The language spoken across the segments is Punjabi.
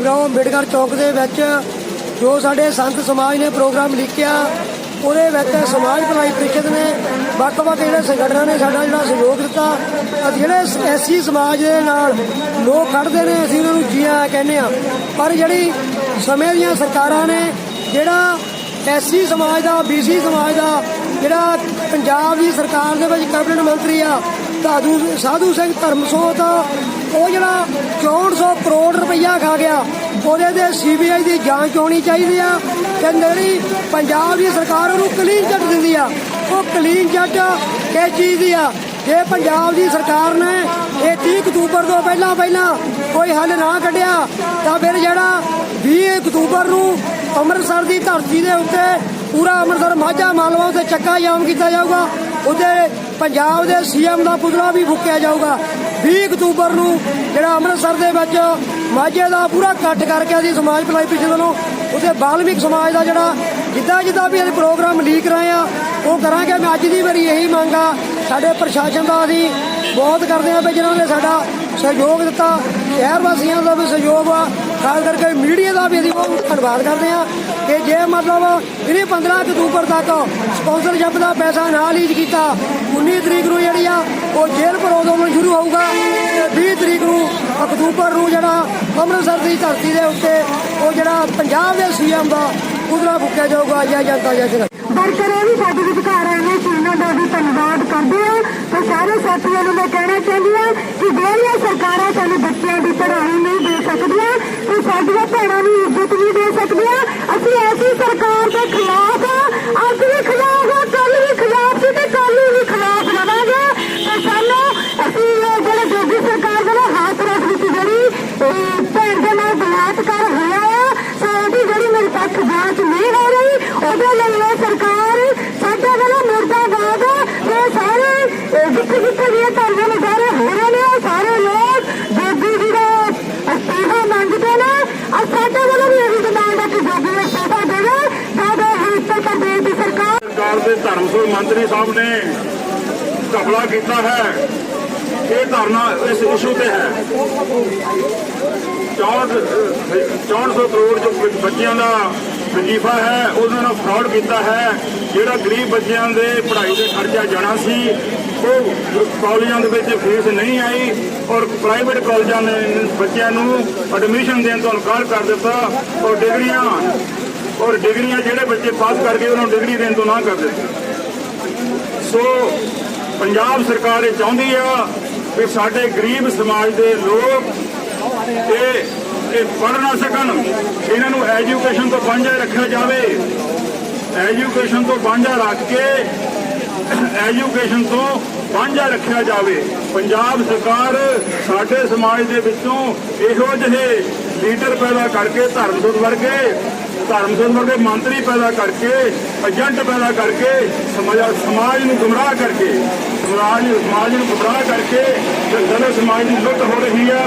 9 ਅੰਬੇਡਕਰ ਚੌਕ ਦੇ ਵਿੱਚ ਜੋ ਸਾਡੇ ਸੰਤ ਸਮਾਜ ਨੇ ਪ੍ਰੋਗਰਾਮ ਲਿਖਿਆ, ਉਹਦੇ ਵਿੱਚ ਸਮਾਜ ਭਲਾਈ ਪ੍ਰੀਸ਼ਦ ਨੇ। ਵੱਖ-ਵੱਖ ਜਿਹੜੇ ਸੰਗਠਨਾਂ ਨੇ ਸਾਡਾ ਜਿਹੜਾ ਸਹਿਯੋਗ ਦਿੱਤਾ ਅਤੇ ਜਿਹੜੇ ਐਸੀ ਸਮਾਜ ਦੇ ਨਾਲ ਲੋਕ ਖੜਦੇ ਨੇ, ਅਸੀਂ ਉਹਨਾਂ ਨੂੰ ਜੀ ਕਹਿੰਦੇ ਆ ਪਰ ਜਿਹੜੀ ਸਮੇਂ ਦੀਆਂ ਸਰਕਾਰਾਂ ਨੇ, ਜਿਹੜਾ ਐਸੀ ਸਮਾਜ ਦਾ, ਬੀਸੀ ਸਮਾਜ ਦਾ, ਜਿਹੜਾ ਪੰਜਾਬ ਦੀ ਸਰਕਾਰ ਦੇ ਵਿੱਚ ਕੈਬਨਿਟ ਮੰਤਰੀ ਆ ਸਾਧੂ ਸਾਧੂ ਸਿੰਘ ਧਰਮਸੋਤ ਉਹ ਜਿਹੜਾ 6400 ਕਰੋੜ ਰੁਪਈਆ ਖਾ ਗਿਆ, ਉਹਦੇ ਤੇ ਸੀਬੀਆਈ ਦੀ ਜਾਂਚ ਹੋਣੀ ਚਾਹੀਦੀ ਆ ਤੇ ਜਿਹੜੀ ਪੰਜਾਬ ਦੀ ਸਰਕਾਰ ਉਹਨੂੰ ਕਲੀਨ ਚਿੱਟ ਦਿੰਦੀ ਆ। ਉਹ ਕਲੀਨ ਚਿੱਟ ਕਿਸ ਚੀਜ਼ ਦੀ ਆ? ਜੇ ਪੰਜਾਬ ਦੀ ਸਰਕਾਰ ਨੇ ਇਹ 30 ਅਕਤੂਬਰ ਤੋਂ ਪਹਿਲਾਂ ਪਹਿਲਾਂ ਕੋਈ ਹੱਲ ਨਾ ਕੱਢਿਆ, ਤਾਂ ਫਿਰ ਜਿਹੜਾ 20 ਅਕਤੂਬਰ ਨੂੰ ਅੰਮ੍ਰਿਤਸਰ ਦੀ ਧਰਤੀ ਦੇ ਉੱਤੇ ਪੂਰਾ ਅੰਮ੍ਰਿਤਸਰ ਮਾਝਾ ਮਾਲਵਾ ਉੱਤੇ ਚੱਕਾ ਜਾਮ ਕੀਤਾ ਜਾਊਗਾ ਉੱਤੇ ਪੰਜਾਬ ਦੇ ਸੀਐਮ ਦਾ ਪੁਤਲਾ ਵੀ ਫੁੱਕਿਆ ਜਾਊਗਾ। 20 ਅਕਤੂਬਰ ਨੂੰ ਜਿਹੜਾ ਅੰਮ੍ਰਿਤਸਰ ਦੇ ਵਿੱਚ ਮਾਝੇ ਦਾ ਪੂਰਾ ਇਕੱਠ ਕਰਕੇ ਅਸੀਂ ਸਮਾਜ ਭਲਾਈ ਪਿਛਲੇ ਨੂੰ ਉੱਥੇ ਬਾਲਮਿਕ ਸਮਾਜ ਦਾ ਜਿਹੜਾ ਜਿੱਦਾਂ ਜਿੱਦਾਂ ਵੀ ਅਸੀਂ ਪ੍ਰੋਗਰਾਮ ਲੀਕ ਰਹੇ ਆ ਉਹ ਕਰਾਂਗੇ। ਮੈਂ ਅੱਜ ਦੀ ਮੇਰੀ ਇਹੀ ਮੰਗ ਆ, ਸਾਡੇ ਪ੍ਰਸ਼ਾਸਨ ਦਾ ਅਸੀਂ ਬਹੁਤ ਕਰਦੇ ਆ ਵੀ ਜਿਨ੍ਹਾਂ ਨੇ ਸਾਡਾ ਸਹਿਯੋਗ ਦਿੱਤਾ। ਸ਼ਹਿਰ ਵਾਸੀਆਂ ਦਾ ਵੀ ਸਹਿਯੋਗ ਆ। ਖਾਸ ਕਰਕੇ ਮੀਡੀਆ ਦਾ ਵੀ ਅਸੀਂ ਬਹੁਤ ਧੰਨਵਾਦ ਕਰਦੇ ਆ ਕਿ ਜੇ ਮਤਲਬ ਇਹਨੇ 15 ਅਕਤੂਬਰ ਤੱਕ ਸਪਾਂਸਰਸ਼ਿਪ ਦਾ ਪੈਸਾ ਨਾ ਲੀਜ਼ ਕੀਤਾ। 19 ਤਰੀਕ ਨੂੰ ਜਿਹੜੀ ਆ, ਉਹ ਜੇਲ੍ਹ ਪ੍ਰੋਗਰਾਮ ਸ਼ੁਰੂ ਹੋਊਗਾ। ਤੇ 20 ਤਰੀਕ ਨੂੰ ਅਕਤੂਬਰ ਨੂੰ ਜਿਹੜਾ ਅੰਮ੍ਰਿਤਸਰ ਦੀ ਧਰਤੀ ਦੇ ਉੱਤੇ ਉਹ ਜਿਹੜਾ ਪੰਜਾਬ ਦੇ ਸੀਐਮ ਦਾ ਉਦਰਾ ਫੁੱਕਿਆ ਜਾਊਗਾ। ਜੈ ਜਨਤਾ ਜੈ ਸ਼੍ਰੀ ਵਰਕਰ ਇਹ ਵੀ ਸਾਡੇ ਵਿਚਕਾਰ ਆਏ ਨੇ ਅਸੀਂ ਇਹਨਾਂ ਦਾ ਵੀ ਧੰਨਵਾਦ ਕਰਦੇ ਹਾਂ। ਤੇ ਸਾਰੇ ਸਾਥੀਆਂ ਨੂੰ ਮੈਂ ਕਹਿਣਾ ਚਾਹੁੰਦੀ ਹਾਂ ਕਿ ਜਿਹੜੀਆਂ ਸਰਕਾਰਾਂ ਸਾਨੂੰ ਬੱਚਿਆਂ ਦੀ ਪੜ੍ਹਾਈ ਨਹੀਂ ਸਕਦੀਆਂ ਤੇ ਸਾਡੀਆਂ ਭੈਣਾਂ ਨੂੰ ਇੱਜ਼ਤ ਨਹੀਂ ਦੇ ਸਕਦੀਆਂ। ਅਸੀਂ ਐਸੀ ਸਰਕਾਰ ਦੇ ਖਿਲਾਫ ਹਾਂ ਅੱਜ ਵੀ ਖਿਲਾਫ ਹਾਂ ਕੱਲ ਵੀ ਖਿਲਾਫ ਸੀ ਤੇ ਕੱਲ ਨੂੰ ਵੀ ਖਿਲਾਫ ਰਵਾਂਗੇ ਤੇ ਸਾਨੂੰ ਅਸੀਂ ਇਹ ਜਿਹੜੇ ਜੋਗੀ ਸਰਕਾਰ ਦੇ ਨਾਲ ਹੱਥ ਰੱਖ ਦਿੱਤੀ ਜਿਹੜੀ ਇਹ ਭੈਣ ਦੇ ਨਾਲ ਬਲਾਤਕਾਰ ਹੋਇਆ ਆ ਸੋ ਉਹਦੀ ਜਿਹੜੀ ਮੇਰੀ ਪੱਖ ਜਾਂਚ ਨਹੀਂ ਹੋ ਰਹੀ ਉਹਦੇ ਲਈ ਇਹ ਸਰਕਾਰ ਸਾਡੇ ਵੱਲੋਂ ਮੁਰਦਾਬਾਦ ਤੇ ਸਾਰੇ ਇਹ ਜਿੱਥੇ ਜਿੱਥੇ ਵੀ ਇਹ ਧਰਨੇ ਮੁਜ਼ਾਹਰੇ ਹੋ ਰਹੇ ਨੇ ਉਹ ਸਾਰੇ ਲੋਕ ਜੋਗੀ ਜੀ ਦਾ ਅਸਤੀਫਾ ਮੰਗਦੇ ਨੇ ਔਰ ਸਾਡੇ ਵੱਲੋਂ ਵੀ ਇਹ ਡਿਮਾਂਡ ਹੈ ਕਿ ਜੋਗੀ ਅਸਤੀਫਾ ਦੇਵੇ ਜਦੋਂ ਉੱਤਰ ਪ੍ਰਦੇਸ਼ ਦੀ ਸਰਕਾਰ ਸਰਕਾਰ ਦੇ ਧਰਮਸੋਰ ਮੰਤਰੀ ਸਾਹਿਬ ਨੇ ਘਪਲਾ ਕੀਤਾ ਹੈ। ਇਹ ਧਰਨਾ ਇਸ ਇਸ਼ੂ ਤੇ ਹੈ। 64 6400 ਕਰੋੜ ਜੋ ਬੱਚਿਆਂ ਦਾ ਵਜ਼ੀਫਾ ਹੈ, ਉਹਨਾਂ ਨਾਲ ਫਰਾਡ ਕੀਤਾ ਹੈ। ਜਿਹੜਾ ਗਰੀਬ ਬੱਚਿਆਂ ਦੇ ਪੜ੍ਹਾਈ ਦੇ ਖਰਚਾ ਜਾਣਾ ਸੀ, ਉਹ ਕਾਲਜਾਂ ਦੇ ਵਿੱਚ ਫੀਸ ਨਹੀਂ ਆਈ ਔਰ ਪ੍ਰਾਈਵੇਟ ਕਾਲਜਾਂ ਨੇ ਬੱਚਿਆਂ ਨੂੰ ਐਡਮਿਸ਼ਨ ਦੇਣ ਤੋਂ ਇਨਕਾਰ ਕਰ ਦਿੱਤਾ ਔਰ ਡਿਗਰੀਆਂ ਔਰ ਡਿਗਰੀਆਂ ਜਿਹੜੇ ਬੱਚੇ ਪਾਸ ਕਰ ਗਏ, ਉਹਨਾਂ ਨੂੰ ਡਿਗਰੀ ਦੇਣ ਤੋਂ ਨਾ ਕਰ ਦਿੱਤੀ। ਸੋ ਪੰਜਾਬ ਸਰਕਾਰ ਇਹ ਚਾਹੁੰਦੀ ਆ ਕਿ ਸਾਡੇ ਗਰੀਬ ਸਮਾਜ ਦੇ ਲੋਕ ਇਹ ਇਹ ਪੜ੍ਹ ਨਾ ਸਕਣ, ਇਹਨਾਂ ਨੂੰ ਐਜੂਕੇਸ਼ਨ ਤੋਂ ਵਾਂਝਾ ਰੱਖਿਆ ਜਾਵੇ। ਐਜੂਕੇਸ਼ਨ ਤੋਂ ਵਾਂਝਾ ਰੱਖ ਕੇ ਐਜੂਕੇਸ਼ਨ ਤੋਂ ਵਾਂਝਾ ਰੱਖਿਆ ਜਾਵੇ। ਪੰਜਾਬ ਸਰਕਾਰ ਸਾਡੇ ਸਮਾਜ ਦੇ ਵਿੱਚੋਂ ਇਹੋ ਜਿਹੇ ਲੀਡਰ ਪੈਦਾ ਕਰਕੇ ਧਰਮਸੁੱਧ ਵਰਗੇ ਧਰਮਸੁੱਧ ਵਰਗੇ ਮੰਤਰੀ ਪੈਦਾ ਕਰਕੇ, ਏਜੰਟ ਪੈਦਾ ਕਰਕੇ, ਸਮਾਜ ਨੂੰ ਗੁੰਮਰਾਹ ਕਰਕੇ, ਸਮਾਜ ਸਮਾਜ ਨੂੰ ਗੁੰਮਰਾਹ ਕਰਕੇ ਤੇ ਸਮਾਜ ਦੀ ਲੁੱਟ ਹੋ ਰਹੀ ਆ।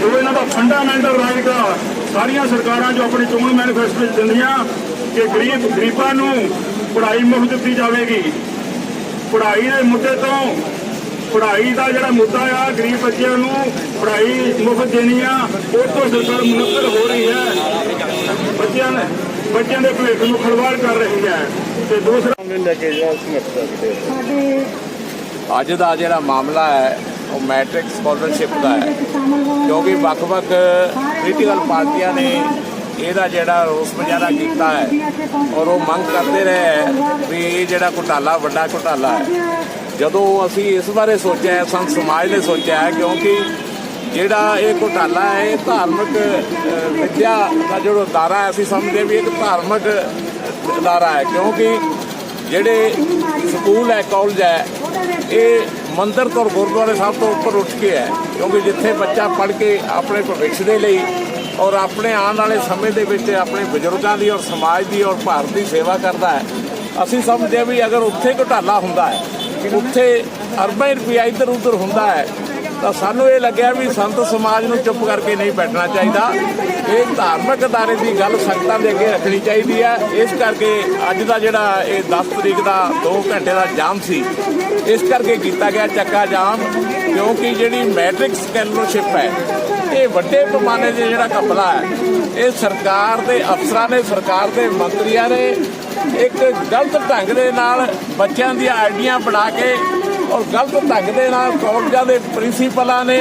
ਜੋ ਇਹਨਾਂ ਦਾ ਫੰਡਾਮੈਂਟਲ ਰਾਈਟ ਆ, ਸਾਰੀਆਂ ਸਰਕਾਰਾਂ ਜੋ ਆਪਣੀ ਚੋਣ ਮੈਨੀਫੈਸਟੋ ਵਿੱਚ ਦਿੰਦੀਆਂ ਕਿ ਗਰੀਬ, ਗਰੀਬਾਂ ਨੂੰ ਪੜ੍ਹਾਈ ਮੁਫਤ ਦਿੱਤੀ ਜਾਵੇਗੀ। ਪੜ੍ਹਾਈ ਦੇ ਮੁੱਦੇ ਤੋਂ ਪੜ੍ਹਾਈ ਦਾ ਜਿਹੜਾ ਮੁੱਦਾ ਆ, ਗਰੀਬ ਬੱਚਿਆਂ ਨੂੰ ਪੜ੍ਹਾਈ ਮੁਫਤ ਦੇਣੀ ਆ, ਉਹ ਤੋਂ ਸਰਕਾਰ ਮੁਨੱਕਰ ਹੋ ਰਹੀ ਹੈ। ਬੱਚਿਆਂ ਦੇ ਭਵਿੱਖ ਨੂੰ ਖਲਵਾੜ ਕਰ ਰਹੀ ਹੈ ਤੇ ਦੂਸਰਾ ਸਾਡੇ ਅੱਜ ਦਾ ਜਿਹੜਾ ਮਾਮਲਾ ਹੈ ਉਹ ਮੈਟ੍ਰਿਕ ਸਕਾਲਰਸ਼ਿਪ ਦਾ ਹੈ। ਕਿਉਂਕਿ ਵੱਖ-ਵੱਖ ਪੋਲੀਟੀਕਲ ਪਾਰਟੀਆਂ ਨੇ ਇਹਦਾ ਜਿਹੜਾ ਰੋਸ ਮੁਜ਼ਾਹਰਾ ਕੀਤਾ ਹੈ ਔਰ ਉਹ ਮੰਗ ਕਰਦੇ ਰਹੇ ਹੈ ਵੀ ਇਹ ਜਿਹੜਾ ਘੁਟਾਲਾ ਵੱਡਾ ਘੁਟਾਲਾ ਹੈ। ਜਦੋਂ ਅਸੀਂ ਇਸ ਬਾਰੇ ਸੋਚਿਆ ਸੰਤ ਸਮਾਜ ਨੇ ਸੋਚਿਆ ਹੈ ਕਿਉਂਕਿ ਜਿਹੜਾ ਇਹ ਘੋਟਾਲਾ ਹੈ ਇਹ ਧਾਰਮਿਕ ਅ, ਵਿਦਿਆ ਦਾ ਜਿਹੜਾ ਅਦਾਰਾ ਹੈ ਅਸੀਂ ਸਮਝਦੇ ਵੀ ਇੱਕ ਧਾਰਮਿਕ ਅਦਾਰਾ ਹੈ। ਕਿਉਂਕਿ ਜਿਹੜੇ ਸਕੂਲ ਹੈ ਕਾਲਜ ਹੈ ਇਹ ਮੰਦਰ ਤੋਂ ਗੁਰਦੁਆਰੇ ਸਾਹਿਬ ਤੋਂ ਉੱਪਰ ਉੱਠ ਕੇ ਹੈ। ਕਿਉਂਕਿ ਜਿੱਥੇ ਬੱਚਾ ਪੜ੍ਹ ਕੇ ਆਪਣੇ ਭਵਿੱਖ ਦੇ ਲਈ ਔਰ ਆਪਣੇ ਆਉਣ ਵਾਲੇ ਸਮੇਂ ਦੇ ਵਿੱਚ ਆਪਣੇ ਬਜ਼ੁਰਗਾਂ ਦੀ ਔਰ ਸਮਾਜ ਦੀ ਔਰ ਭਾਰਤ ਦੀ ਸੇਵਾ ਕਰਦਾ ਹੈ ਅਸੀਂ ਸਮਝਦੇ ਹਾਂ ਵੀ ਅਗਰ ਉੱਥੇ ਘੁਟਾਲਾ ਹੁੰਦਾ ਹੈ ਉੱਥੇ ਅਰਬਾਂ ਰੁਪਈਆ ਇੱਧਰ ਉੱਧਰ ਹੁੰਦਾ ਹੈ ਤਾਂ ਸਾਨੂੰ ਇਹ ਲੱਗਿਆ ਵੀ ਸੰਤ ਸਮਾਜ ਨੂੰ ਚੁੱਪ ਕਰਕੇ ਨਹੀਂ ਬੈਠਣਾ ਚਾਹੀਦਾ। ਇਹ ਧਾਰਮਿਕ ਅਦਾਰੇ ਦੀ ਗੱਲ ਸੰਗਤਾਂ ਦੇ ਅੱਗੇ ਰੱਖਣੀ ਚਾਹੀਦੀ ਹੈ। ਇਸ ਕਰਕੇ ਅੱਜ ਦਾ ਜਿਹੜਾ ਇਹ 10 ਤਰੀਕ ਦਾ 2 ਘੰਟੇ ਦਾ ਜਾਮ ਸੀ, ਇਸ ਕਰਕੇ ਕੀਤਾ ਗਿਆ ਚੱਕਾ ਜਾਮ, ਕਿਉਂਕਿ ਜਿਹੜੀ ਮੈਟ੍ਰਿਕ ਸਕੈਲਰਸ਼ਿਪ ਹੈ, ਇਹ ਵੱਡੇ ਪੈਮਾਨੇ ਦੇ ਜਿਹੜਾ ਘਪਲਾ ਹੈ, ਇਹ ਸਰਕਾਰ ਦੇ ਅਫਸਰਾਂ ਨੇ, ਸਰਕਾਰ ਦੇ ਮੰਤਰੀਆਂ ਨੇ ਇੱਕ ਗਲਤ ਢੰਗ ਦੇ ਨਾਲ ਬੱਚਿਆਂ ਦੀਆਂ ਆਈਡੀਆਂ ਬਣਾ ਕੇ ਔਰ ਗਲਤ ਢੰਗ ਦੇ ਨਾਲ ਕਾਲਜਾਂ ਦੇ ਪ੍ਰਿੰਸੀਪਲਾਂ ਨੇ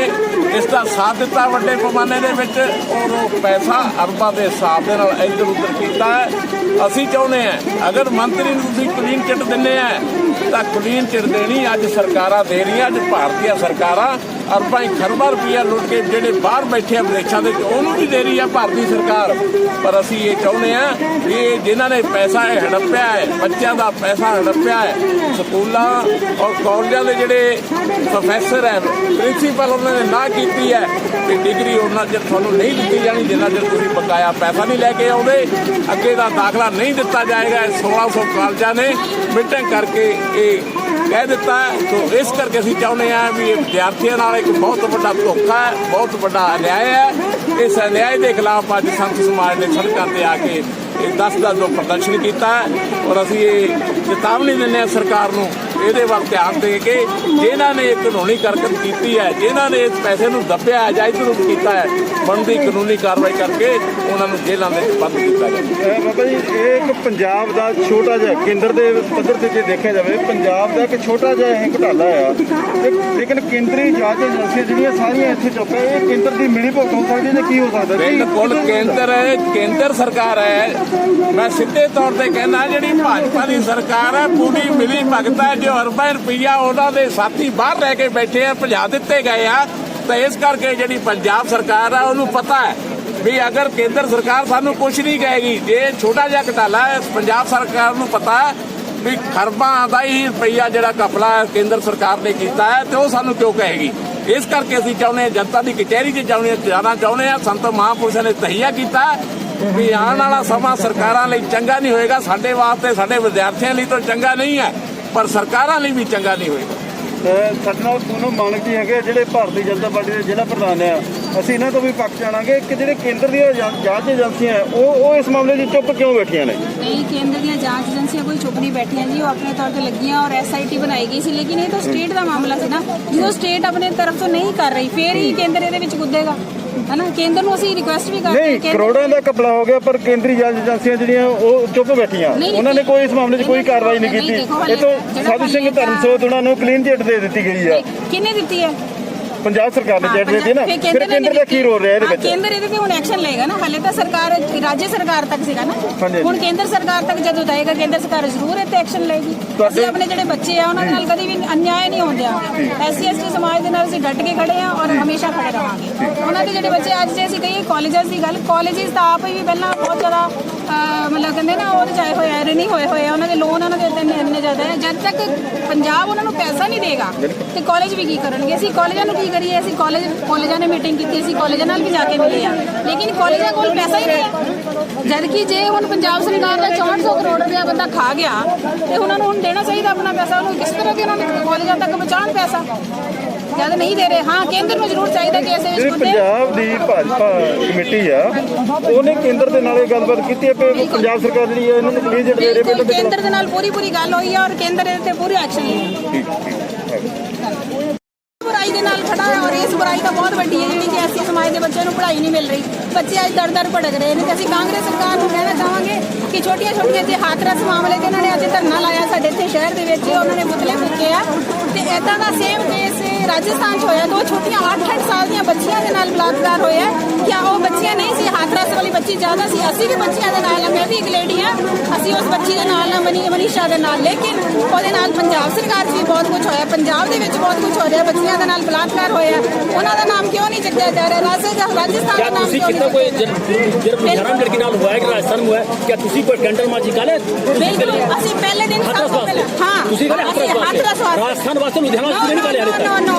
ਇਸ ਦਾ ਸਾਥ ਦਿੱਤਾ ਵੱਡੇ ਪੈਮਾਨੇ ਦੇ ਵਿੱਚ ਔਰ ਉਹ ਪੈਸਾ ਅਰਬਾਂ ਦੇ ਹਿਸਾਬ ਦੇ ਨਾਲ ਇੱਧਰ ਉੱਧਰ ਕੀਤਾ ਹੈ। ਅਸੀਂ ਚਾਹੁੰਦੇ ਹਾਂ, ਅਗਰ ਮੰਤਰੀ ਨੂੰ ਤੁਸੀਂ ਕਲੀਨ ਚਿੱਟ ਦਿੰਦੇ ਆ, ਤਾਂ ਕਲੀਨ ਚਿੱਟ ਦੇਣੀ ਅੱਜ ਸਰਕਾਰਾਂ ਦੇ ਰਹੀਆਂ, ਅੱਜ ਭਾਰਤੀಯ ਸਰਕਾਰਾਂ। ਅਰਬਾਂ ਖਰਬਾਂ ਰੁਪਈਆ ਲੁੱਟ ਕੇ ਜਿਹੜੇ ਬਾਹਰ ਬੈਠੇ ਆ ਵਿਦੇਸ਼ਾਂ ਦੇ ਵਿੱਚ ਉਹਨੂੰ ਵੀ ਦੇ ਰਹੀ ਆ ਭਾਰਤੀ ਸਰਕਾਰ। ਪਰ ਅਸੀਂ ਇਹ ਚਾਹੁੰਦੇ ਆ ਕਿ ਇਹ ਜਿਨ੍ਹਾਂ ਨੇ ਪੈਸਾ ਇਹ ਹੜੱਪਿਆ ਹੈ, ਬੱਚਿਆਂ ਦਾ ਪੈਸਾ ਹੜੱਪਿਆ ਹੈ, ਸਕੂਲਾਂ ਔਰ ਕਾਲਜਾਂ ਦੇ ਜਿਹੜੇ ਪ੍ਰੋਫੈਸਰ ਹੈ ਪ੍ਰਿੰਸੀਪਲ ਉਹਨਾਂ ਨੇ ਨਾ ਕੀਤੀ ਹੈ ਕਿ ਡਿਗਰੀ ਉਹਨਾਂ ਚਿਰ ਤੁਹਾਨੂੰ ਨਹੀਂ ਦਿੱਤੀ ਜਾਣੀ, ਜਿੰਨਾ ਚਿਰ ਤੁਸੀਂ ਬਕਾਇਆ ਪੈਸਾ ਨਹੀਂ ਲੈ ਕੇ ਆਉਂਦੇ, ਅੱਗੇ ਦਾ ਦਾਖਲਾ ਨਹੀਂ ਦਿੱਤਾ ਜਾਏਗਾ, ਇਹ 1600 ਕਾਲਜਾਂ ਨੇ ਮੀਟਿੰਗ ਕਰਕੇ ਇਹ ਕਹਿ ਦਿੱਤਾ ਸੋ ਇਸ ਕਰਕੇ ਅਸੀਂ ਚਾਹੁੰਦੇ ਹਾਂ ਵੀ ਇਹ ਵਿਦਿਆਰਥੀਆਂ ਨਾਲ ਇੱਕ ਬਹੁਤ ਵੱਡਾ ਧੋਖਾ ਹੈ, ਬਹੁਤ ਵੱਡਾ ਅਨਿਆਏ ਹੈ। ਇਸ ਅਨਿਆਏ ਦੇ ਖਿਲਾਫ ਅੱਜ ਸੰਤ ਸਮਾਜ ਨੇ ਸੜਕਾਂ ਤੇ ਆ ਕੇ ਇਹ ਦਸ ਦਾ ਜੋ ਪ੍ਰਦਰਸ਼ਨ ਕੀਤਾ ਔਰ ਅਸੀਂ ਇਹ ਚੇਤਾਵਨੀ ਦਿੰਦੇ ਹਾਂ ਸਰਕਾਰ ਨੂੰ ਇਹਦੇ ਵੱਲ ਧਿਆਨ ਦੇ ਕੇ ਜਿਨ੍ਹਾਂ ਨੇ ਇਹ ਕਾਨੂੰਨੀ ਕਰਕਟ ਕੀਤੀ ਹੈ ਜਿਨ੍ਹਾਂ ਨੇ ਇਸ ਪੈਸੇ ਨੂੰ ਦੱਬਿਆ ਹੈ ਜਾਂ ਇਧਰ ਕੀਤਾ ਹੈ ਬਣਦੀ ਕਾਨੂੰਨੀ ਕਾਰਵਾਈ ਕਰਕੇ ਉਹਨਾਂ ਨੂੰ ਜੇਲ੍ਹਾਂ ਦੇ ਵਿੱਚ ਬੰਦ ਕੀਤਾ ਜਾਵੇ। ਬਾਬਾ ਜੀ ਇਹ ਇੱਕ ਪੰਜਾਬ ਦਾ ਛੋਟਾ ਜਿਹਾ ਕੇਂਦਰ ਦੇ ਪੱਧਰ ਤੇ ਜੇ ਦੇਖਿਆ ਜਾਵੇ ਪੰਜਾਬ ਦਾ ਇੱਕ ਛੋਟਾ ਜਿਹਾ ਇਹ ਘੁਟਾਲਾ ਆ। ਲੇਕਿਨ ਕੇਂਦਰੀ ਜਾਂਚ ਏਜੰਸੀਆਂ ਜਿਹੜੀਆਂ ਸਾਰੀਆਂ ਇੱਥੇ ਚੁੱਪ ਹੈ ਇਹ ਕੇਂਦਰ ਦੀ ਮਿਲੀ ਭੁਗਤ ਹੋ ਸਕਦੀ ਹੈ ਜਾਂ ਕੀ ਹੋ ਸਕਦਾ? ਬਿਲਕੁਲ ਕੇਂਦਰ ਹੈ ਕੇਂਦਰ ਸਰਕਾਰ ਹੈ ਮੈਂ ਸਿੱਧੇ ਤੌਰ ਤੇ ਕਹਿੰਦਾ ਜਿਹੜੀ ਭਾਜਪਾ ਦੀ ਸਰਕਾਰ ਹੈ ਪੂਰੀ ਮਿਲੀ ਭਗਤ ਜੋ ਅਰਬਾਂ ਰੁਪਈਆ ਉਹਨਾਂ ਦੇ ਸਾਥੀ ਬਾਹਰ ਲੈ ਕੇ ਬੈਠੇ ਆ, ਭਜਾ ਦਿੱਤੇ ਗਏ ਆ। ਤਾਂ ਇਸ ਕਰਕੇ ਜਿਹੜੀ ਪੰਜਾਬ ਸਰਕਾਰ ਹੈ ਉਹਨੂੰ ਪਤਾ ਹੈ ਵੀ ਅਗਰ ਕੇਂਦਰ ਸਰਕਾਰ ਸਾਨੂੰ ਕੁਝ ਨਹੀਂ ਕਹੇਗੀ, ਜੇ ਛੋਟਾ ਜਿਹਾ ਘਟਾਲਾ ਹੈ, ਪੰਜਾਬ ਸਰਕਾਰ ਨੂੰ ਪਤਾ ਹੈ ਵੀ ਖਰਬਾਂ ਦਾ ਹੀ ਰੁਪਈਆ ਜਿਹੜਾ ਕਪਲਾ ਕੇਂਦਰ ਸਰਕਾਰ ਨੇ ਕੀਤਾ ਹੈ, ਤੇ ਉਹ ਸਾਨੂੰ ਕਿਉਂ ਕਹੇਗੀ? ਇਸ ਕਰਕੇ ਅਸੀਂ ਚਾਹੁੰਦੇ ਹਾਂ, ਜਨਤਾ ਦੀ ਕਚਹਿਰੀ 'ਚ ਚਾਹੁੰਦੇ ਹਾਂ, ਜਾਣਾ ਚਾਹੁੰਦੇ ਹਾਂ। ਸੰਤ ਮਹਾਂਪੁਰਸ਼ਾਂ ਨੇ ਤਹੀਆ ਕੀਤਾ ਵੀ ਆਉਣ ਵਾਲਾ ਸਮਾਂ ਸਰਕਾਰਾਂ ਲਈ ਚੰਗਾ ਨਹੀਂ ਹੋਏਗਾ ਸਾਡੇ ਵਾਸਤੇ ਸਾਡੇ ਵਿਦਿਆਰਥੀਆਂ ਲਈ ਤਾਂ ਚੰਗਾ ਨਹੀਂ ਹੈ ਪਰ ਸਰਕਾਰਾਂ ਲਈ ਵੀ ਚੰਗਾ ਨਹੀਂ ਹੋਏਗਾ। ਸਾਡੇ ਨਾਲ ਦੋਨੋਂ ਮਾਨਕ ਜੀ ਹੈਗੇ ਜਿਹੜੇ ਭਾਰਤੀ ਜਨਤਾ ਪਾਰਟੀ ਦੇ ਜ਼ਿਲ੍ਹਾ ਪ੍ਰਧਾਨ ਆ। ਅਸੀਂ ਇਹਨਾਂ ਤੋਂ ਵੀ ਪੱਖ ਜਾਣਾਂਗੇ ਕਿ ਜਿਹੜੇ ਕੇਂਦਰ ਦੀਆਂ ਜਾਂਚ ਏਜੰਸੀਆਂ ਉਹ ਉਹ ਇਸ ਮਾਮਲੇ 'ਚ ਚੁੱਪ ਕਿਉਂ ਬੈਠੀਆਂ ਨੇ? ਨਹੀਂ ਕੇਂਦਰ ਦੀਆਂ ਜਾਂਚ ਏਜੰਸੀਆਂ ਕੋਈ ਚੁੱਪ ਨਹੀਂ ਬੈਠੀਆਂ ਜੀ ਉਹ ਆਪਣੇ ਤੌਰ ਤੇ ਲੱਗੀਆਂ ਔਰ ਐਸਆਈਟੀ ਬਣਾਈ ਗਈ ਸੀ ਲੇਕਿਨ ਇਹ ਤਾਂ ਸਟੇਟ ਦਾ ਮਾਮਲਾ ਸੀ ਨਾ। ਜਦੋਂ ਸਟੇਟ ਆਪਣੇ ਤਰਫ ਤੋਂ ਨਹੀਂ ਕਰ ਰਹੀ ਫੇਰ ਹੀ ਕੇਂਦਰ ਇਹਦੇ ਵਿੱਚ ਕੁੱਦੇਗਾ ਹਨਾ? ਕੇਂਦਰ ਨੂੰ ਅਸੀਂ ਰਿਕੁਐਸਟ ਵੀ ਕਰਦੇ ਹਾਂ ਨਹੀਂ ਕੇਂਦਰ- ਕਰੋੜਾਂ ਦਾ ਕਪੜਾ ਹੋ ਗਿਆ ਪਰ ਕੇਂਦਰੀ ਜਾਂਚ ਏਜੰਸੀਆਂ ਜਿਹੜੀਆਂ ਉਹ ਚੁੱਪ ਬੈਠੀਆਂ। ਉਹਨਾਂ ਨੇ ਕੋਈ ਇਸ ਮਾਮਲੇ 'ਚ ਕੋਈ ਕਾਰਵਾਈ ਨਹੀਂ ਕੀਤੀ। ਇਹ ਤੋਂ ਸਾਧੂ ਸਿੰਘ ਧਰਮਸੋਤ ਉਹਨਾਂ ਨੂੰ ਕਲੀਨ ਚਿੱਟ ਦੇ ਦਿੱਤੀ ਗਈ ਆ। ਕਿਹਨੇ ਦਿੱਤੀ ਹੈ? ਪੰਜਾਬ ਸਰਕਾਰ ਨੇ ਚਿੱਟ ਦਿੱਤੀ ਨਾ ਫਿਰ ਕੇਂਦਰ ਦਾ ਕੀ ਰੋਲ ਰਿਹਾ ਇਹਦੇ ਵਿੱਚ? ਕੇਂਦਰ ਇਹਦੇ ਤੇ ਹੁਣ ਐਕਸ਼ਨ ਲਏਗਾ ਨਾ। ਹਾਲੇ ਤਾਂ ਸਰਕਾਰ ਰਾਜ ਸਰਕਾਰ ਤੱਕ ਸੀਗਾ ਨਾ। ਹੁਣ ਕੇਂਦਰ ਸਰਕਾਰ ਤੱਕ ਜਦੋਂ ਜਾਏਗਾ ਕੇਂਦਰ ਸਰਕਾਰ ਜ਼ਰੂਰ ਇਹ ਤੇ ਐਕਸ਼ਨ ਲਏਗੀ। ਅਸੀਂ ਆਪਣੇ ਜਿਹੜੇ ਬੱਚੇ ਆ ਉਹਨਾਂ ਨਾਲ ਕਦੀ ਵੀ ਅਨਿਆਏ ਨਹੀਂ ਹੁੰਦਿਆ ਐਸਸੀ ਐਸਟੀ ਸਮਾਜ ਦੇ ਨਾਲ ਅਸੀਂ ਡਟ ਕੇ ਖੜੇ ਆ ਔਰ ਹਮੇਸ਼ਾ ਖੜੇ ਰਹਾਂਗੇ। ਉਹਨਾਂ ਦੇ ਜਿਹੜੇ ਬੱਚੇ ਅੱਜ ਜੇ ਅਸੀਂ ਕਹੀਏ ਕਾਲਜਸ ਦੀ ਗੱਲ ਕਾਲਜਸ ਤਾਂ ਆਪ ਹੀ ਪਹਿਲਾਂ ਬਹੁਤ ਜ਼ਿਆਦਾ ਮਤਲਬ ਕਹਿੰਦੇ ਨਾ ਉਹ ਚਾਹੇ ਹੋਏ ਐ ਨਹੀਂ ਹੋਏ ਹੋਏ ਆ, ਉਹਨਾਂ ਦੇ ਲੋਨ ਉਹਨਾਂ ਦੇ ਇੰਨੇ ਇੰਨੇ ਜ਼ਿਆਦਾ ਹੈ ਜਦ ਤੱਕ ਪੰਜਾਬ ਉਹਨਾਂ ਨੂੰ ਪੈਸਾ ਨਹੀਂ ਦੇਗਾ ਤੇ ਕਾਲਜ ਵੀ ਕੀ ਕਰਨਗੇ? ਅਸੀਂ ਕਾਲਜਾਂ ਨੂੰ ਕੀ ਕਰੀਏ? ਅਸੀਂ ਕਾਲਜ ਕਾਲਜਾਂ ਨੇ ਮੀਟਿੰਗ ਕੀਤੀ ਅਸੀਂ ਕਾਲਜਾਂ ਨਾਲ ਵੀ ਜਾ ਕੇ ਮਿਲੇ ਆ। ਲੇਕਿਨ ਕਾਲਜਾਂ ਕੋਲ ਪੈਸਾ ਹੀ ਨਹੀਂ ਹੈ। ਜਦ ਕਿ ਜੇ ਹੁਣ ਪੰਜਾਬ ਸਰਕਾਰ ਦਾ 6400 ਕਰੋੜ ਰੁਪਇਆ ਬੰਦਾ ਖਾ ਗਿਆ ਤੇ ਉਹਨਾਂ ਨੂੰ ਹੁਣ ਦੇਣਾ ਚਾਹੀਦਾ ਆਪਣਾ ਪੈਸਾ ਉਹਨੂੰ ਕਿਸ ਤਰ੍ਹਾਂ ਕਿ ਉਹਨਾਂ ਨੇ ਕਾਲਜਾਂ ਤੱਕ ਪਹੁੰਚਾਉਣ ਪੈਸਾ? ਜਦ ਨਹੀਂ ਦੇ ਰਹੇ ਹਾਂ ਕੇਂਦਰ ਨੂੰ ਜ਼ਰੂਰ ਚਾਹੀਦਾ ਕਿ ਐਸੇ ਵਿੱਚ ਜਿਹੜੀ ਕੁੱਦੇ ਪੰਜਾਬ ਦੀ ਭਾਜਪਾ ਕਮੇਟੀ ਆ ਉਹਨੇ ਕੇਂਦਰ ਦੇ ਨਾਲ ਇਹ ਗੱਲਬਾਤ ਕੀਤੀ ਹੈ ਕਿ ਪੰਜਾਬ ਸਰਕਾਰ ਜਿਹੜੀ ਹੈ ਇਹਨਾਂ ਨੂੰ ਚਿੱਟ ਦੇ ਰਹੀ ਬਿਲਕੁਲ ਤੇ ਕੇਂਦਰ ਦੇ ਨਾਲ ਪੂਰੀ ਪੂਰੀ ਗੱਲ ਹੋਈ ਹੈ ਔਰ ਕੇਂਦਰ ਇਹਦੇ ਤੇ ਪੂਰੀ ਐਕਸ਼ਨ ਲਿਆ ਬੁਰਾਈ ਦੇ ਨਾਲ ਖੜਾ ਹੈ ਔਰ ਇਸ ਬੁਰਾਈ ਤਾਂ ਬਹੁਤ ਵੱਡੀ ਹੈ ਜਿਹੜੀ ਕਿ ਐਸੀ ਸਮਾਜ ਦੇ ਬੱਚਿਆਂ ਨੂੰ ਪੜ੍ਹਾਈ ਨਹੀਂ ਮਿਲ ਰਹੀ। ਬੱਚੇ ਅੱਜ ਦਰ ਦਰ ਭਟਕ ਰਹੇ ਨੇ ਤੇ ਅਸੀਂ ਕਾਂਗਰਸ ਸਰਕਾਰ ਨੂੰ ਕਹਿਣਾ ਚਾਹਾਂਗੇ ਕਿ ਛੋਟੀਆਂ ਛੋਟੀਆਂ ਜੇ ਹਾਥਰਸ ਮਾਮਲੇ ਤੇ ਨੇ ਅੱਜ ਧਰਨਾ ਲਾਇਆ ਸਾਡੇ ਇੱਥੇ ਸ਼ਹਿਰ ਦੇ ਵਿੱਚ ਉਹਨਾਂ ਨੇ ਮੁਤਲੇ ਫੂਕੇ ਆ। ਤੇ ਇਦਾਂ ਦਾ ਸੇਮ ਕੇਸ राजस्थान च होया तो छोटिया अठ अठ साल दिया बच्चिया के नाल बलात्कार होया क्या वो बच्चिया नहीं सी? हाथरस वाली बच्ची ज़्यादा सी। असी भी बच्चिया के नाल मैं भी एक लेडी हाँ असी उस बच्ची के नाल ना मनी मनीषा के नाल। लेकिन और नाल पंजाब भी बहुत कुछ होया पंजाब के बहुत कुछ हो रहा है। बच्चिया के नाल बलात्कार होया नाम क्यों नहीं चक्या जा रहा है? राजस्थान का नाम क्यों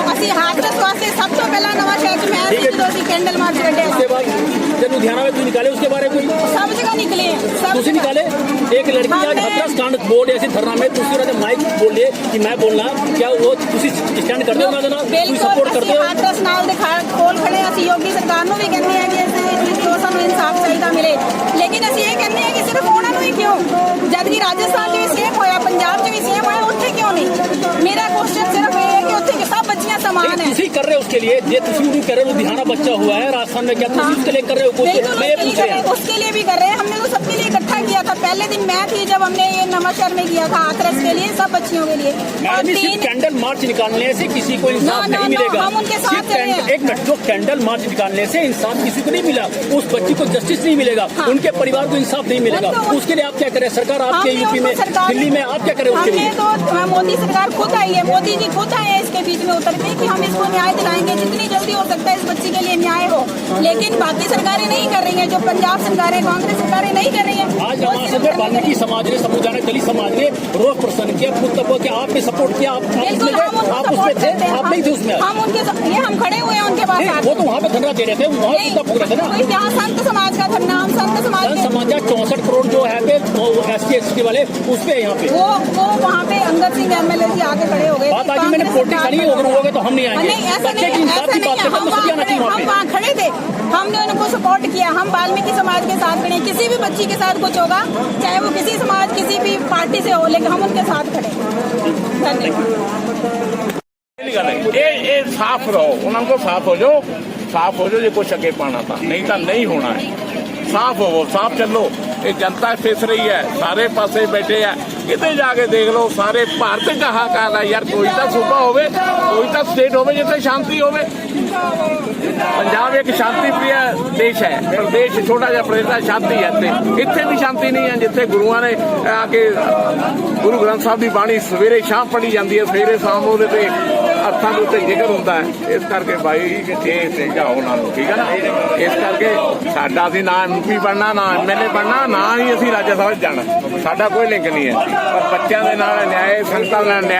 वास्ते नहीं काले हाले ਨੋ तक ਨੋ ਅਸੀਂ ਹਾਥਰਸ ਵਾਸਤੇ ਸਭ ਤੋਂ ਪਹਿਲਾਂ ਨਵਾਂ ਸ਼ਹਿਰ 'ਚ ਮੈਂ ਸੀ ਜਦੋਂ ਅਸੀਂ ਕੈਂਡਲ ਮਾਰਚ ਕੱਢਿਆ उसके बाद जब लुधियाना में तू निकाले उसके बारे में कोई ਸਭ ਜਗ੍ਹਾ ਨਿਕਲੇ हैं, ਸਭ तुसी जगह। निकाले एक लड़की आज हमने- हथरस कांड बोल ऐसे धरना में दूसरी ने माइक बोल लिए कि मैं बोलना क्या वो तुसी स्टैंड करते हो ना जना कोई ਬਿਲਕੁਲ सपोर्ट करते ਅਸੀਂ हो ਹਾਥਰਸ ਨਾਲ ਦੇ ਖਾ- ਕੋਲ ਖੜੇ ਹਾਂ, ਅਸੀਂ ਯੋਗੀ ਸਰਕਾਰ ਨੂੰ ਵੀ ਕਹਿੰਦੇ ਆ ਕਿ ਇਸ ਦੇ ਵਿੱਚ ਜੋ ਸਾਨੂੰ ਇਨਸਾਫ ਚਾਹੀਦਾ ਮਿਲੇ ਲੇਕਿਨ ਅਸੀਂ ਇਹ ਕਹਿੰਦੇ ਆ ਕਿ ਸਿਰਫ ਉਹਨਾਂ ਨੂੰ ਹੀ ਕਿਉਂ ਜਦ ਕਿ ਰਾਜਸਥਾਨ 'ਚ ਵੀ ਸੇਮ ਹੋਇਆ ਪੰਜਾਬ 'ਚ ਵੀ ਸੇਮ ਹੋਇਆ ਉੱਥੇ ਕਿਉਂ ਨਹੀਂ ਮੇਰਾ ਕੁਐਸਚਨ ਸਿਰਫ ਇਹ ਹੈ ਕਿ ਉੱਥੇ ਕਿ ਸਭ समान है। तुसी कर रहे हो उसके लिए। ये तुसी भी कर रहे हो लुधियाना बच्चा हुआ है राजस्थान में क्या तुसी हाँ। उसके लिए कर रहे हो कुछ? मैं पूछ रहा हूँ। उसके लिए भी कर रहे हैं। हमने तो सबके लिए इकट्ठा किया था। पहले दिन मैं थी जब हमने ये नवाशहर में किया था हाथरस के लिए सब बच्चियों के लिए। कैंडल मार्च निकालने से किसी को इंसाफ नहीं मिलेगा। हम उनके साथ एक जो कैंडल मार्च निकालने से इंसाफ किसी को नहीं मिला। उस बच्ची को जस्टिस नहीं मिलेगा। हाँ। उनके परिवार को इंसाफ नहीं मिलेगा। उसके लिए आप क्या करें? सरकार आपके यूपी में दिल्ली में आप क्या करें उसके लिए? तो मोदी सरकार खुद आई है। मोदी जी खुद आए हैं इसके बीच में उतर के। कि हम इसको न्याय दिलाएँगे जितनी जल्दी हो सकता है इस बच्ची के लिए न्याय हो। लेकिन बाकी सरकारें नहीं कर रही हैं जो पंजाब सरकारें कांग्रेस सरकारें नहीं कर रही हैं आज वाल्मीकि समाज ने समुदाय दलित समाज ने रोज प्रसन्न किया खुद तब कि आपने सपोर्ट किया आप आप उसमें हम थे आप हैं। नहीं थे उसमें। हम उनके ये हम खड़े हुए हैं उनके पास वो तो वहाँ पे धरना दे रहे थे वहाँ थे ना। यहाँ संत समाज का धरना हम संत समाज हटाया के तो एस सी एस टी वाले उस पे यहाँ पे। वो वो वहाँ पे अंगद सिंह एमएलए जी आगे खड़े हो गए। बात आज मैंने पोलिटिकली अगर हो गए तो हम नहीं आएँगे। बच्चे की इंसाफ की बात तो हम वहाँ खड़े थे। हमने उनको सपोर्ट किया। हम वाल्मीकि समाज के साथ खड़े किसी भी बच्ची के साथ कुछ होगा चाहे वो किसी समाज किसी भी पार्टी से हो लेकिन हम उनके साथ खड़े ए, ए, साफ़ रहो। उन्होंने साफ़ हो जाओ। साफ़ हो जाओ जो कुछ अगे पाना था नहीं तो नहीं होना है। साफ़ हो साफ़ चलो। ਇਹ ਜਨਤਾ ਫਿਸ ਰਹੀ ਹੈ, ਸਾਰੇ ਪਾਸੇ ਬੈਠੇ ਆ। ਕਿਤੇ ਜਾ ਕੇ ਦੇਖ ਲਓ, ਸਾਰੇ ਭਾਰਤ ਦਾ ਹਾਕਾਲ ਹੈ ਯਾਰ, ਕੋਈ ਤਾਂ ਸੂਬਾ ਹੋਵੇ, ਕੋਈ ਤਾਂ ਸਟੇਟ ਹੋਵੇ, ਜਿੱਥੇ ਸ਼ਾਂਤੀ ਹੋਵੇ। ਪੰਜਾਬ ਇੱਕ ਸ਼ਾਂਤੀ ਪ੍ਰਿਆ ਦੇਸ਼ ਹੈ, ਪ੍ਰਦੇਸ਼ ਛੋਟਾ ਜਿਹਾ ਪ੍ਰਦੇਸ਼ ਸ਼ਾਂਤੀ ਹੈ ਇੱਥੇ। ਇੱਥੇ ਵੀ ਸ਼ਾਂਤੀ ਨਹੀਂ ਹੈ, ਜਿੱਥੇ ਗੁਰੂਆਂ ਨੇ ਆ ਕੇ ਗੁਰੂ ਗ੍ਰੰਥ ਸਾਹਿਬ ਦੀ ਬਾਣੀ ਸਵੇਰੇ ਸ਼ਾਮ ਪੜ੍ਹੀ ਜਾਂਦੀ ਹੈ, ਸਵੇਰੇ ਸ਼ਾਮ ਉਹਦੇ ਤੇ ਅਰਥਾਂ ਦੇ ਉੱਤੇ ਜ਼ਿਕਰ ਹੁੰਦਾ ਹੈ। ਇਸ ਕਰਕੇ ਬਾਈ ਇਹ ਸਮਝਾਓ ਉਹਨਾਂ ਨੂੰ, ਠੀਕ ਹੈ ਨਾ? ਇਸ ਕਰਕੇ ਸਾਡਾ ਅਸੀਂ ਨਾ ਐਮਪੀ ਬਣਨਾ, ਨਾ ਐਮਐਲਏ ਬਣਨਾ, ਨਾ ਹੀ ਅਸੀਂ ਰਾਜ ਸਭਾ 'ਚ ਜਾਣਾ। ਸਾਡਾ ਕੋਈ ਲਿੰਕ ਨਹੀਂ ਹੈ। ਪਰ ਬੱਚਿਆਂ ਦੇ ਨਾਲ ਨਿਆਂ ਸੰਗਤਾਂ ਨਾਲ ਨਿਆਂ